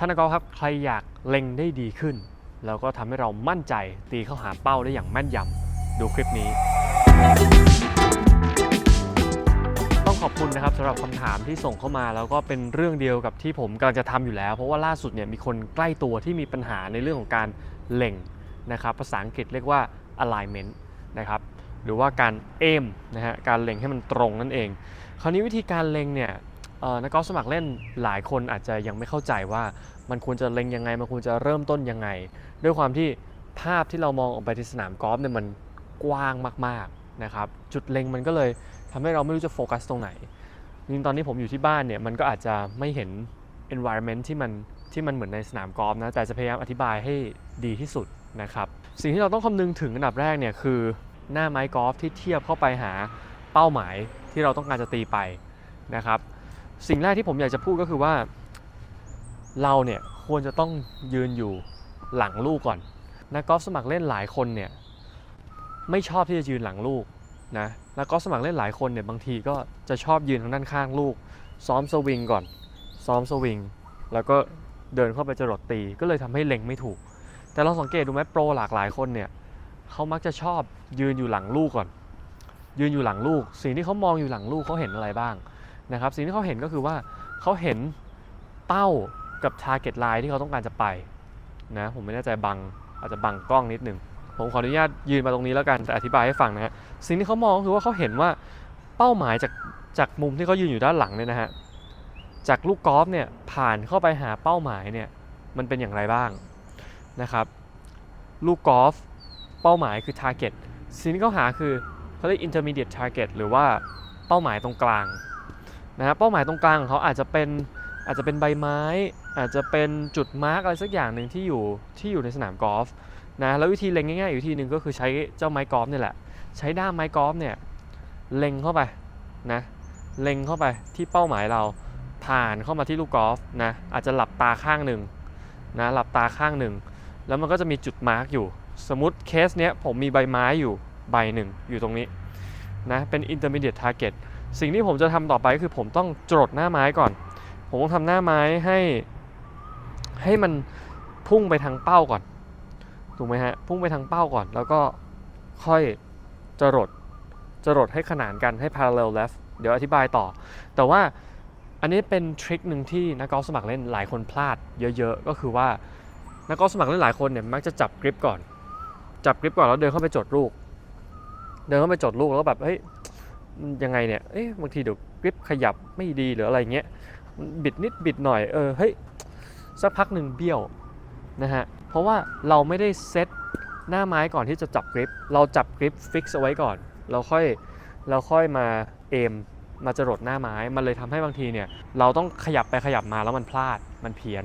ท่านนักกอล์ฟครับใครอยากเล็งได้ดีขึ้น แล้วก็ทำให้เรามั่นใจตีเข้าหาเป้าได้อย่างแม่นยำดูคลิปนี้ ต้องขอบคุณนะครับสำหรับคำถามที่ส่งเข้ามา แล้วก็เป็นเรื่องเดียวกับที่ผมกำลังจะทำอยู่แล้ว เพราะว่าล่าสุดเนี่ยมีคนใกล้ตัวที่มีปัญหาในเรื่องของการเล็งนะครับภาษาอังกฤษเรียกว่า alignment นะครับหรือว่าการ aim นะฮะการเล็งให้มันตรงนั่นเอง คราวนี้วิธีการเล็งเนี่ย นักกอล์ฟสมัครเล่นหลายคนอาจจะยังไม่เข้าใจว่ามันควรจะเล็งยังไง มันควรจะเริ่มต้นยังไง ด้วยความที่ภาพที่เรามองออกไปที่สนามกอล์ฟเนี่ยมันกว้างมากๆนะครับจุดเล็งมันก็เลยทำให้เราไม่รู้จะโฟกัสตรงไหนจริงตอนนี้ผมอยู่ที่บ้านเนี่ยมันก็อาจจะไม่เห็น environment ที่มันที่มันเหมือนในสนามกอล์ฟนะแต่จะพยายามอธิบายให้ดีที่สุดนะครับสิ่งที่เราต้องคำนึงถึงอันดับแรกเนี่ยคือหน้าไม้กอล์ฟที่เทียบเข้าไปหาเป้าหมายที่เราต้องการจะตีไปนะครับ สิ่งแรกที่ผมอยากจะพูดก็คือว่า เราเนี่ยควรจะต้องยืนอยู่หลังลูกก่อน นักกอล์ฟสมัครเล่นหลายคนเนี่ยไม่ชอบที่จะยืนหลังลูกนะนักกอล์ฟสมัครเล่นหลายคนเนี่ยบางทีก็จะชอบยืนทางด้านข้างลูก ซ้อมสวิงก่อน ซ้อมสวิง แล้วก็เดินเข้าไปจรดตี ก็เลยทำให้เล็งไม่ถูก แต่เราสังเกตดูไหมโปรหลากหลายคนเนี่ยเขามักจะชอบยืนอยู่หลังลูกก่อน ยืนอยู่หลังลูก สิ่งที่เขามองอยู่หลังลูกเขาเห็นอะไรบ้าง นะครับสิ่งที่เขาเห็นก็คือว่าเขาเห็นเป้ากับ target line ที่เขาต้องการจะไปนะผมไม่แน่ใจบังอาจจะบังกล้องนิดนึงผมขออนุญาตยืนมาตรงนี้แล้วกันแต่อธิบายให้ฟังนะฮะสิ่งที่เขามองคือว่าเขาเห็นว่าเป้าหมายจากจากมุมที่เขายืนอยู่ด้านหลังเนี่ยนะฮะจากลูกกอล์ฟเนี่ยผ่านเข้าไปหาเป้าหมายเนี่ยมันเป็นอย่างไรบ้างนะครับลูกกอล์ฟเป้าหมายคือ target สิ่งที่เขาหาคือเขาเรียก intermediate target หรือว่าเป้าหมายตรงกลาง นะฮะเป้าหมายตรงกลางของเขาอาจจะเป็นอาจจะเป็นใบไม้ อาจจะเป็นจุดมาร์กอะไรสักอย่างหนึ่งที่อยู่ที่อยู่ในสนามกอล์ฟนะแล้ววิธีเล็งง่ายๆอยู่วิธีหนึ่งก็คือใช้เจ้าไม้กอล์ฟเนี่ยแหละใช้ด้ามไม้กอล์ฟเนี่ยเล็งเข้าไปนะเล็งเข้าไปที่เป้าหมายเราผ่านเข้ามาที่ลูกกอล์ฟนะอาจจะหลับตาข้างหนึ่งนะหลับตาข้างหนึ่งแล้วมันก็จะมีจุดมาร์กอยู่ สมมติเคสเนี้ยผมมีใบไม้อยู่ใบหนึ่งอยู่ตรงนี้นะเป็น intermediate target สิ่งที่ผมจะทำต่อไปก็คือผมต้องจดหน้าไม้ก่อน ผมต้องทำหน้าไม้ให้ให้มันพุ่งไปทางเป้าก่อน ถูกไหมฮะ พุ่งไปทางเป้าก่อน แล้วก็ค่อยจรดจรดให้ขนานกันให้ parallel left เดี๋ยวอธิบายต่อ แต่ว่าอันนี้เป็นทริคหนึ่งที่นักกอล์ฟสมัครเล่นหลายคนพลาดเยอะๆ ก็คือว่านักกอล์ฟสมัครเล่นหลายคนเนี่ยมักจะจับกริปก่อน จับกริปก่อนแล้วเดินเข้าไปจดลูก เดินเข้าไปจดลูกแล้วก็แบบเฮ้ย ยังไงเนี่ย เอ๊ะ บางทีเดี๋ยวกริปขยับไม่ดีหรืออะไรเงี้ย บิดนิดบิดหน่อย เออ เฮ้ย สักพักหนึ่งเบี้ยวนะฮะ เพราะว่าเราไม่ได้เซตหน้าไม้ก่อนที่จะจับกริป เราจับกริปฟิกซ์เอาไว้ก่อน เราค่อย เราค่อยมาเอม มาจรดหน้าไม้ มันเลยทำให้บางทีเนี่ย เราต้องขยับไปขยับมาแล้วมันพลาด มันเพี้ยน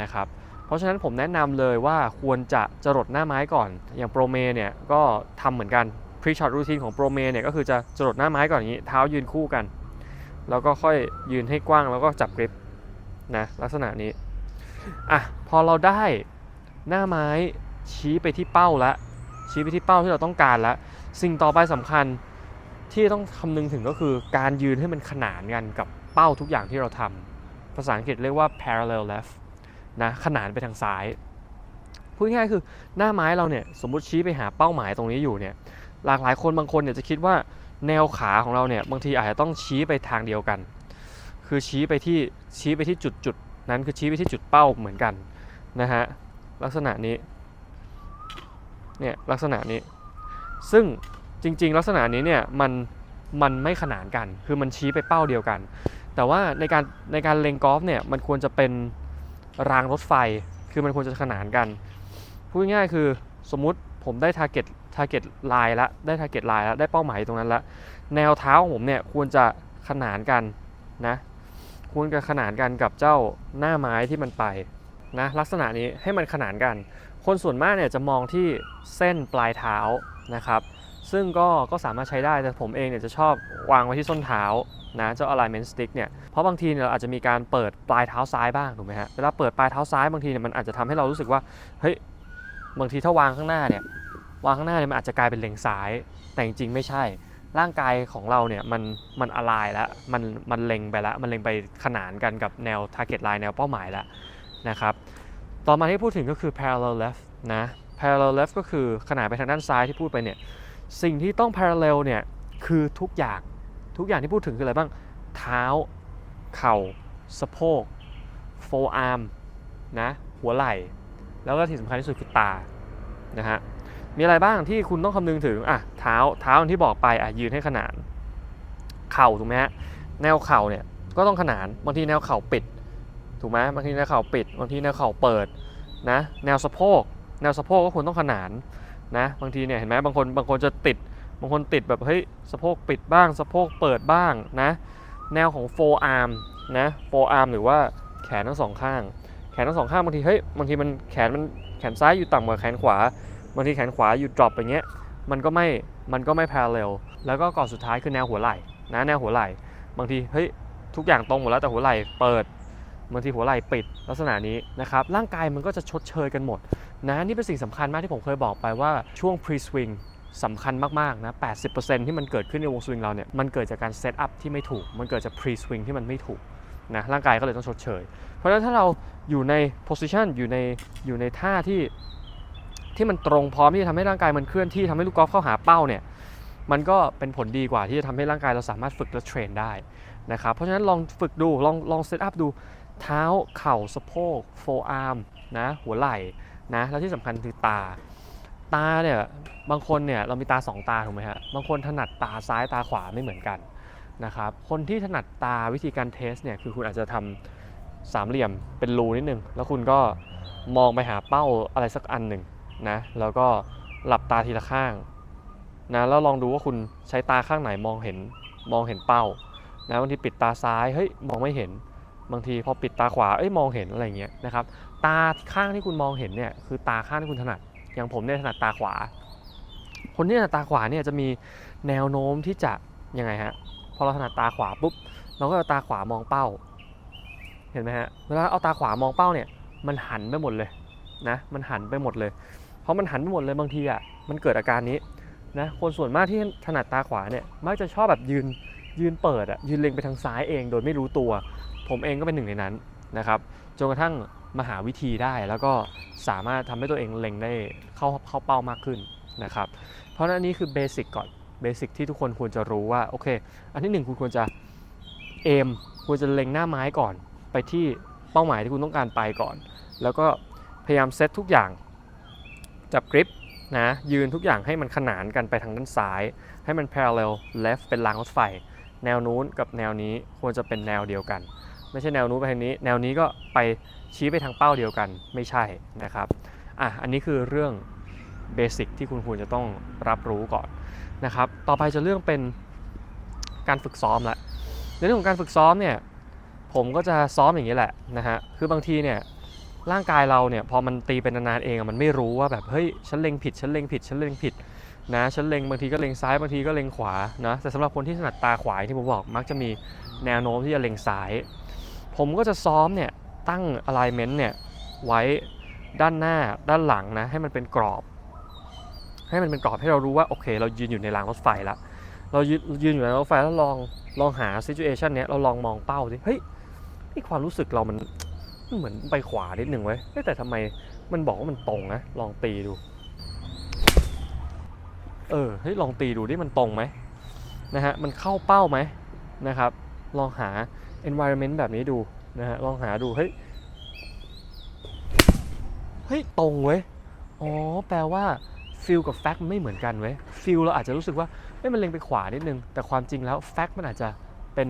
นะครับเพราะฉะนั้นผมแนะนำเลยว่าควรจะจรดหน้าไม้ก่อน อย่างโปรเมเนี่ยก็ทำเหมือนกัน พรีช็อตรูทีนของโปรเมเนี่ยก็คือจะจรดหน้าไม้ก่อนอย่างนี้ เท้ายืนคู่กัน แล้วก็ค่อยยืนให้กว้างแล้วก็จับกริปนะลักษณะนี้อะพอเราได้หน้าไม้ชี้ไปที่เป้าแล้วชี้ไปที่เป้าที่เราต้องการแล้วสิ่งต่อไปสำคัญที่ต้องคำนึงถึงก็คือการยืนให้มันขนานกันกับเป้าทุกอย่างที่เราทำภาษาอังกฤษเรียกว่า parallel left นะขนานไปทางซ้ายพูดง่ายคือหน้าไม้เราเนี่ยสมมุติชี้ไปหาเป้าหมายตรงนี้อยู่เนี่ย หลากหลายคนบางคนเนี่ยจะคิดว่าแนวขาของเราเนี่ยบางทีอาจจะต้องชี้ไปทางเดียวกัน คือชี้ไปที่ชี้ไปที่จุดจุดนั้นคือชี้ไปที่จุดเป้าเหมือนกันนะฮะลักษณะนี้เนี่ยลักษณะนี้ ซึ่งจริง ๆ ลักษณะนี้เนี่ยมันมันไม่ขนานกัน คือมันชี้ไปเป้าเดียวกัน แต่ว่าในการในการเล็งกอล์ฟเนี่ยมันควรจะเป็นรางรถไฟ คือมันควรจะขนานกัน พูดง่ายๆคือสมมุติผมได้ทาร์เก็ต target target line แล้วได้ target line แล้วได้เป้าหมายตรงนั้นล้วแนวเท้าของผมเนี่ยควรจะขนานกันนะควรจะขนานกันกับเจ้าหน้าไม้ที่มันไปนะลักษณะนี้ให้มันขนานกัน คนส่วนมากเนี่ยจะมองที่เส้นปลายเท้านะครับ ซึ่งก็ก็สามารถใช้ได้แต่ผมเองเนี่ยจะชอบวางไว้ที่ส้นเท้านะเจ้า alignment stick เนี่ยเพราะบางทีเนี่ยเราอาจจะมีการเปิดปลายเท้าซ้ายบ้างถูกไหมฮะเวลาเปิดปลายเท้าซ้ายบางทีเนี่ยมันอาจจะทำให้เรารู้สึกว่าเฮ้ยบางทีถ้าวางข้างหน้าเนี่ย วางข้างหน้าเนี่ยมันอาจจะกลายเป็นเลงซ้าย แต่จริงๆไม่ใช่ ร่างกายของเราเนี่ยมันมันอะไรแล้วมันมันเล็งไปแล้วมันเล็งไปขนานกันกับแนว target line แนวเป้าหมายแล้วนะครับต่อมาที่พูดถึงก็คือ parallel left นะ parallel left ก็คือขนาดไปทางด้านซ้ายที่พูดไปเนี่ยสิ่งที่ต้อง parallel เนี่ยคือทุกอย่างทุกอย่างที่พูดถึงคืออะไรบ้าง เท้า เข่า สะโพก forearm นะหัวไหล่ แล้วก็ที่สำคัญที่สุดคือตานะฮะ มีอะไรบ้างที่คุณต้องคำนึงถึงอะเท้าเท้าอย่างที่บอกไปอะยืนให้ขนาน เข่าถูกไหมฮะแนวเข่าเนี่ยก็ต้องขนานบางทีแนวเข่าปิด ถูกไหมบางทีแนวเข่าปิดบางทีแนวเข่าเปิดนะ แนวสะโพก แนวสะโพกก็ควรต้องขนานนะบางทีเนี่ยเห็นไหมบางคนบางคนจะติด บางคนติดแบบเฮ้ยสะโพกปิดบ้าง สะโพกเปิดบ้างนะ แนวของ forearm นะ forearm หรือว่าแขนทั้งสองข้าง แขนทั้งสองข้างบางทีเฮ้ยบางทีมันแขนมันแขนซ้ายอยู่ต่ำกว่าแขนขวา บางทีแขนขวาอยู่ drop อย่างเงี้ยมันก็ไม่มันก็ไม่ parallel แล้วก็ก่อนสุดท้ายคือแนวหัวไหล่นะแนวหัวไหล่ บางทีเฮ้ยทุกอย่างตรงหมดแล้วแต่หัวไหล่เปิดบางทีหัวไหล่ปิดลักษณะนี้นะครับร่างกายมันก็จะชดเชยกันหมดนะนี่เป็นสิ่งสำคัญมากที่ผมเคยบอกไปว่าช่วง pre swing สำคัญมากๆนะ 80%ที่มันเกิดขึ้นในวงสวิงเราเนี่ย มันเกิดจากการเซตอัพที่ไม่ถูก มันเกิดจาก pre swing ที่มันไม่ถูกนะ ร่างกายก็เลยต้องชดเชย เพราะฉะนั้นถ้าเราอยู่ใน position อยู่ในอยู่ในท่าที่ ที่มันตรงพร้อมที่จะทำให้ร่างกายมันเคลื่อนที่ทำให้ลูกกอล์ฟเข้าหาเป้าเนี่ยมันก็เป็นผลดีกว่าที่จะทำให้ร่างกายเราสามารถฝึกและเทรนได้นะครับเพราะฉะนั้นลองฝึกดูลองลองเซตอัพดูเท้าเข่าสะโพก forearm นะหัวไหล่นะแล้วที่สำคัญคือตา ตาเนี่ยบางคนเนี่ยเรามีตาสองตาถูกไหมฮะบางคนถนัดตาซ้ายตาขวาไม่เหมือนกันนะครับคนที่ถนัดตาวิธีการเทสเนี่ยคือคุณอาจจะทำสามเหลี่ยมเป็นรูนิดนึง แล้วคุณก็มองไปหาเป้าอะไรสักอันหนึ่ง นะแล้วก็หลับตาทีละข้างนะแล้วลองดูว่าคุณใช้ตาข้างไหนมองเห็นมองเห็นเป้านะบางทีปิดตาซ้ายเฮ้ยมองไม่เห็น บางทีพอปิดตาขวาเอ้ยมองเห็นอะไรเงี้ยนะครับตาข้างที่คุณมองเห็นเนี่ยคือตาข้างที่คุณถนัด อย่างผมเนี่ยถนัดตาขวา คนที่ถนัดตาขวาเนี่ยจะมีแนวโน้มที่จะยังไงฮะพอเราถนัดตาขวาปุ๊บเราก็เอาตาขวามองเป้า เห็นไหมฮะเวลาเอาตาขวามองเป้าเนี่ยมันหันไปหมดเลยนะมันหันไปหมดเลย เพราะมันหันไปหมดเลยบางทีอะมันเกิดอาการนี้นะคนส่วนมากที่ถนัดตาขวาเนี่ยมักจะชอบแบบยืนยืนเปิดอะยืนเล็งไปทางซ้ายเอง โดยไม่รู้ตัว ผมเองก็เป็นหนึ่งในนั้นนะครับจนกระทั่งมาหาวิธีได้แล้วก็สามารถทำให้ตัวเองเล็งได้เข้าเข้าเป้ามากขึ้นนะครับเพราะนั้นนนี้คือเบสิกก่อนเบสิกที่ทุกคนควรจะรู้ว่าโอเค อันที่หนึ่งคุณควรจะเอมควรจะเล็งหน้าไม้ก่อน ไปที่เป้าหมายที่คุณต้องการไปก่อน แล้วก็พยายามเซตทุกอย่าง จับกริปนะยืนทุกอย่างให้มันขนานกันไปทางด้านซ้าย ให้มัน parallel left เป็นรางรถไฟ แนวนู้นกับแนวนี้ควรจะเป็นแนวเดียวกัน ไม่ใช่แนวนู้นไปทางนี้ แนวนี้ก็ไปชี้ไปทางเป้าเดียวกันไม่ใช่นะครับอะอันนี้คือเรื่องเบสิกที่คุณควรจะต้องรับรู้ก่อนนะครับต่อไปจะเรื่องเป็นการฝึกซ้อมละในเรื่องของการฝึกซ้อมเนี่ยผมก็จะซ้อมอย่างนี้แหละนะฮะคือบางทีเนี่ย ร่างกายเราเนี่ยพอมันตีเป็นนานๆเองอะมันไม่รู้ว่าแบบเฮ้ยฉันเล็งผิดฉันเล็งผิดฉันเล็งผิดนะฉันเล็งบางทีก็เล็งซ้ายบางทีก็เล็งขวานะแต่สำหรับคนที่ถนัดตาขวาที่ผมบอกมักจะมีแนวโน้มที่จะเล็งซ้าย ผมก็จะซ้อมเนี่ยตั้ง alignment เนี่ยไว้ด้านหน้าด้านหลังนะให้มันเป็นกรอบ ให้มันเป็นกรอบให้เรารู้ว่าโอเค เรายืนอยู่ในรางรถไฟล้วเรายืนอยู่ในรางรถไฟแล้วลองลองหา situation เนี้ยเราลองมองเป้าสิเฮ้ยนี่ความรู้สึกเรามัน เหมือนไปขวานิดหนึ่งไว้ยแต่ทำไมมันบอกว่ามันตรงนะ ลองตีดู เออเฮ้ยลองตีดูดิมันตรงไหมนะฮะมันเข้าเป้าไหมนะครับ ลองหา environment แบบนี้ดูนะฮะลองหาดูเฮ้ยเฮ้ยตรงเว้ยอ๋อแปลว่า feel กับ fact มันไม่เหมือนกันเว้ย feel เราอาจจะรู้สึกว่าเฮ้ยมันเล็งไปขวานิดนึง แต่ความจริงแล้ว fact มันอาจจะเป็น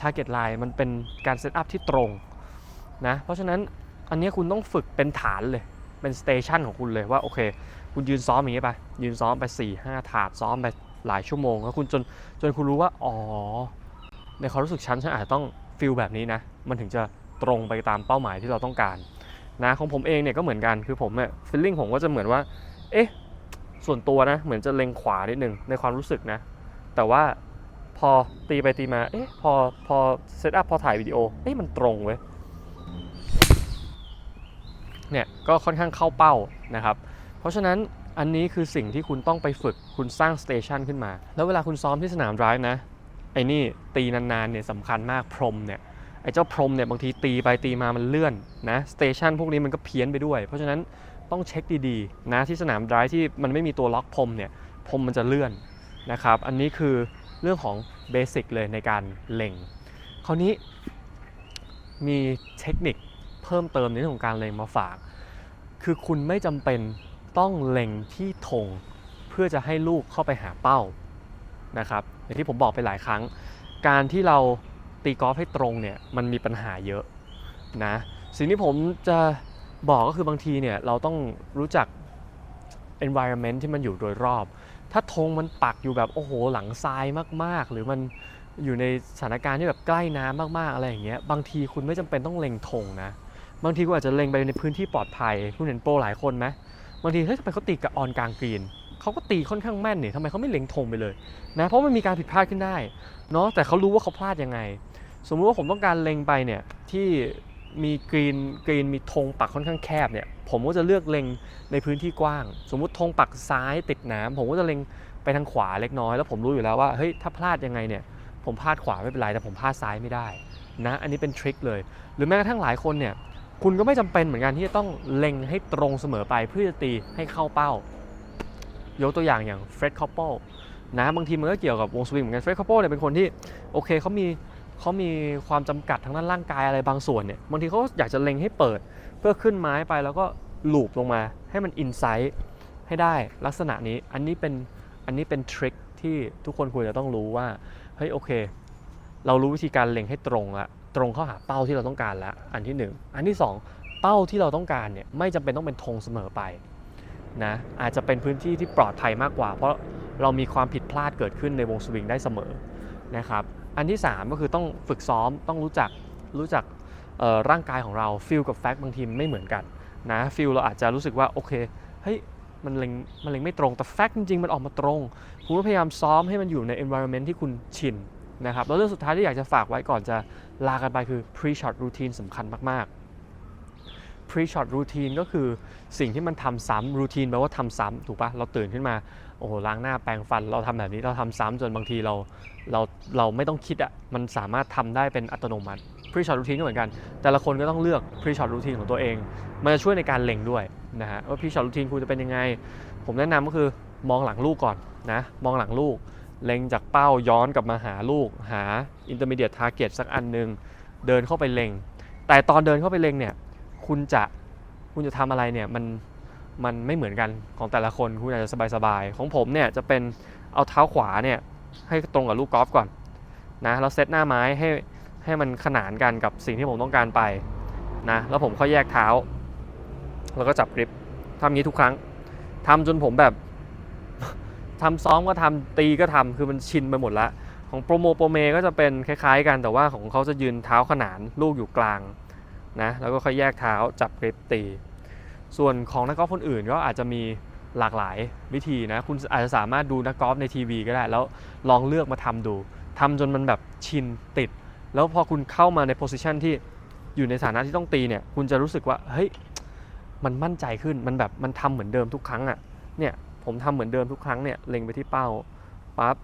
target line มันเป็นการ set up ที่ตรง นะเพราะฉะนั้นอันนี้คุณต้องฝึกเป็นฐานเลยเป็น station ของคุณเลยว่าโอเค คุณยืนซ้อมอย่างนี้ไป ยืนซ้อมไป4 5ถาดซ้อมไปหลายชั่วโมงแล้วคุณจนจนคุณรู้ว่าอ๋อในความรู้สึกฉันฉันอาจจะต้องฟิลแบบนี้นะ มันถึงจะตรงไปตามเป้าหมายที่เราต้องการนะของผมเองเนี่ยก็เหมือนกันคือผมเนี่ยฟีลลิ่งผมก็จะเหมือนว่า เอ๊ะส่วนตัวนะ เหมือนจะเล็งขวานิดนึงในความรู้สึกนะ แต่ว่าพอตีไปตีมาเอ๊ะพอพอเซตอัพพอถ่ายวิดีโอเอ๊ะมันตรงเว้ย เนี่ยก็ค่อนข้างเข้าเป้านะครับ เพราะฉะนั้นอันนี้คือสิ่งที่คุณต้องไปฝึกคุณสร้างสเตชันขึ้นมา แล้วเวลาคุณซ้อมที่สนามดรฟ์นะไอ้นี่ตีนานๆเนี่ยสำคัญมากพรมเนี่ยไอ้เจ้าพรมเนี่ยบางทีตีไปตีมามันเลื่อนนะสเตชันพวกนี้มันก็เพี้ยนไปด้วย เพราะฉะนั้นต้องเช็คดีๆนะที่สนามดรฟ์ที่มันไม่มีตัวล็อกพรมเนี่ยพรมมันจะเลื่อนนะครับ อันนี้คือเรื่องของเบสิกเลยในการเล็งคราวนี้มีเทคนิค เพิ่มเติมในเรื่องของการเล็งมาฝาก คือคุณไม่จำเป็นต้องเล็งที่ธงเพื่อจะให้ลูกเข้าไปหาเป้านะครับอย่างที่ผมบอกไปหลายครั้ง การที่เราตีกอล์ฟให้ตรงเนี่ยมันมีปัญหาเยอะนะสิ่งที่ผมจะบอกก็คือบางทีเนี่ยเราต้องรู้จัก environment ที่มันอยู่โดยรอบ ถ้าธงมันปักอยู่แบบโอ้โหหลังทรายมากๆ หรือมันอยู่ในสถานการณ์ที่แบบใกล้น้ำมากๆอะไรอย่างเงี้ยบางทีคุณไม่จำเป็นต้องเล็งธงนะ บางทีคุณอาจจะเล็งไปในพื้นที่ปลอดภัยคุณเห็นโปรหลายคนไหมบางทีเฮ้ยทำไมเขาตีกับออนกลางกรีนเขาก็ตีค่อนข้างแม่นนี่ทำไมเขาไม่เล็งธงไปเลยนะเพราะมันมีการผิดพลาดขึ้นได้เนาะแต่เขารู้ว่าเขาพลาดยังไง สมมุติว่าผมต้องการเล็งไปเนี่ยที่มีกรีนกรีนมีธงปักค่อนข้างแคบเนี่ยผมก็จะเลือกเล็งในพื้นที่กว้าง สมมุติธงปักซ้ายติดน้ำผมก็จะเล็งไปทางขวาเล็กน้อยแล้วผมรู้อยู่แล้วว่าเฮ้ยถ้าพลาดยังไงเนี่ยผมพลาดขวาไม่เป็นไรแต่ผมพลาดซ้ายไม่ได้นะอันนี้เป็นทริคเลย หรือแม้กระทั่งหลายคนเนี่ย คุณก็ไม่จำเป็นเหมือนกันที่จะต้องเล็งให้ตรงเสมอไปเพื่อจะตีให้เข้าเป้า ยกตัวอย่างอย่างเฟร็ดคอปเปิลนะบางทีมันก็เกี่ยวกับวงสวิงเหมือนกันเฟร็ดคอปเปิลเนี่ยเป็นคนที่โอเคเขามีเขามีความจำกัดทางด้านร่างกายอะไรบางส่วนเนี่ยบางทีเขาอยากจะเล็งให้เปิด เพื่อขึ้นไม้ไปแล้วก็ลูปลงมาให้มันอินไซต์ให้ได้ลักษณะนี้อันนี้เป็นอันนี้เป็นทริคที่ทุกคนควรจะต้องรู้ว่าเฮ้ยโอเค เรารู้วิธีการเล็งให้ตรงละ ตรงเข้าหาเป้าที่เราต้องการแล้ว อันที่หนึ่งอันที่สองเป้าที่เราต้องการเนี่ยไม่จำเป็นต้องเป็นธงเสมอไปนะอาจจะเป็นพื้นที่ที่ปลอดภัยมากกว่า เพราะเรามีความผิดพลาดเกิดขึ้นในวงสวิงได้เสมอนะครับอันที่ 3 ก็คือต้องฝึกซ้อมต้องรู้จักรู้จักร่างกายของเราฟิลกับแฟกต์บางทีไม่เหมือนกันนะฟิลเราอาจจะรู้สึกว่าโอเคเฮ้ยมันเล็งมันเล็งไม่ตรงแต่แฟกต์จริงๆ มันออกมาตรง คุณก็พยายามซ้อมให้มันอยู่ใน environment ที่คุณชิน นะครับแล้วเรื่องสุดท้ายที่อยากจะฝากไว้ก่อนจะลากันไปคือ pre shot routine สำคัญมาก ๆ pre shot routine ก็คือสิ่งที่มันทำซ้ำ routine แปลว่าทำซ้ำถูกปะเราตื่นขึ้นมา โอ้โหล้างหน้าแปรงฟัน เราทำแบบนี้เราทำซ้ำจนบางทีเราเราเราไม่ต้องคิดอะมันสามารถทำได้เป็นอัตโนมัติ pre shot routine ก็เหมือนกัน แต่ละคนก็ต้องเลือก pre shot routine ของตัวเอง มันจะช่วยในการเล็งด้วยนะฮะว่า pre shot routine คุณจะเป็นยังไง ผมแนะนำก็คือมองหลังลูกก่อนนะมองหลังลูก เล็งจากเป้าย้อนกลับมาหาลูกหา intermediate target สักอันหนึ่งเดินเข้าไปเล็ง แต่ตอนเดินเข้าไปเล็งเนี่ยคุณจะคุณจะทำอะไรเนี่ยมันมันไม่เหมือนกันของแต่ละคนคุณอาจจะสบายๆ ของผมเนี่ยจะเป็นเอาเท้าขวาเนี่ยให้ตรงกับลูกกอล์ฟก่อนนะแล้วเซตหน้าไม้ให้ให้มันขนานกันกับสิ่งที่ผมต้องการไปนะแล้วผมค่อยแยกเท้า แล้วก็จับกริปทำงนี้ทุกครั้งทำจนผมแบบ ทำซ้อมก็ทำตีก็ทำคือมันชินไปหมดละของโปรโมโปรเมก็จะเป็นคล้าย ๆ กันแต่ว่าของเขาจะยืนเท้าขนานลูกอยู่กลางนะแล้วก็ค่อยแยกเท้าจับกริปตี ส่วนของนักกอล์ฟคนอื่นก็อาจจะมีหลากหลายวิธีนะ คุณอาจจะสามารถดูนักกอล์ฟในทีวีก็ได้ แล้วลองเลือกมาทำดูทำจนมันแบบชินติด แล้วพอคุณเข้ามาในโพสิชันที่อยู่ในฐานะที่ต้องตีเนี่ย คุณจะรู้สึกว่า เฮ้ย มันมั่นใจขึ้น มันแบบ มันทำเหมือนเดิมทุกครั้งอะ่ะ เนี่ย ผมทำเหมือนเดิมทุกครั้งเนี่ยเล็งไปที่เป้าปั๊บ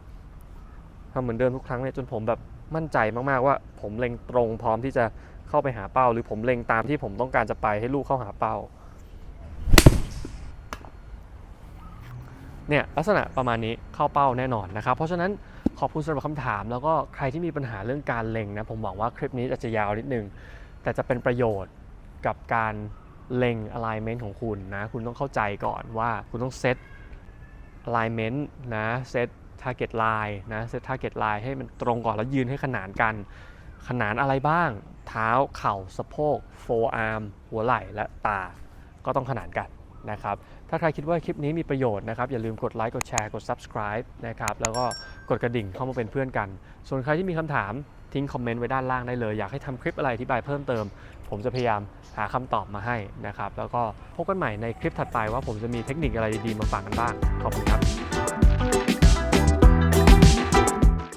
ทำเหมือนเดิมทุกครั้งเนี่ยจนผมแบบมั่นใจมากๆว่า ผมเล็งตรงพร้อมที่จะเข้าไปหาเป้า หรือผมเล็งตามที่ผมต้องการจะไปให้ลูกเข้าหาเป้าเนี่ยลักษณะประมาณนี้เข้าเป้าแน่นอนนะครับ เพราะฉะนั้นขอบคุณสำหรับคำถาม แล้วก็ใครที่มีปัญหาเรื่องการเล็งนะผมหวังว่าคลิปนี้อาจจะยาวนิดนึง แต่จะเป็นประโยชน์กับการเล็ง alignment ของคุณนะ คุณต้องเข้าใจก่อนว่าคุณต้องเซต alignment นะเซต target line นะเซต target line ให้มันตรงก่อนแล้วยืนให้ขนานกัน ขนานอะไรบ้าง เท้า เข่า สะโพก forearm หัวไหล่ และตา ก็ต้องขนานกันนะครับ ถ้าใครคิดว่าคลิปนี้มีประโยชน์นะครับ อย่าลืมกดไลค์ กดแชร์ กด subscribe นะครับ แล้วก็กดกระดิ่งเข้ามาเป็นเพื่อนกัน ส่วนใครที่มีคำถามทิ้งคอมเมนต์ไว้ด้านล่างได้เลย อยากให้ทำคลิปอะไรอธิบายเพิ่มเติม ผมจะพยายามหาคำตอบมาให้นะครับ แล้วก็พบกันใหม่ในคลิปถัดไปว่าผมจะมีเทคนิคอะไรดีๆมาฝากกันบ้าง ขอบคุณครับ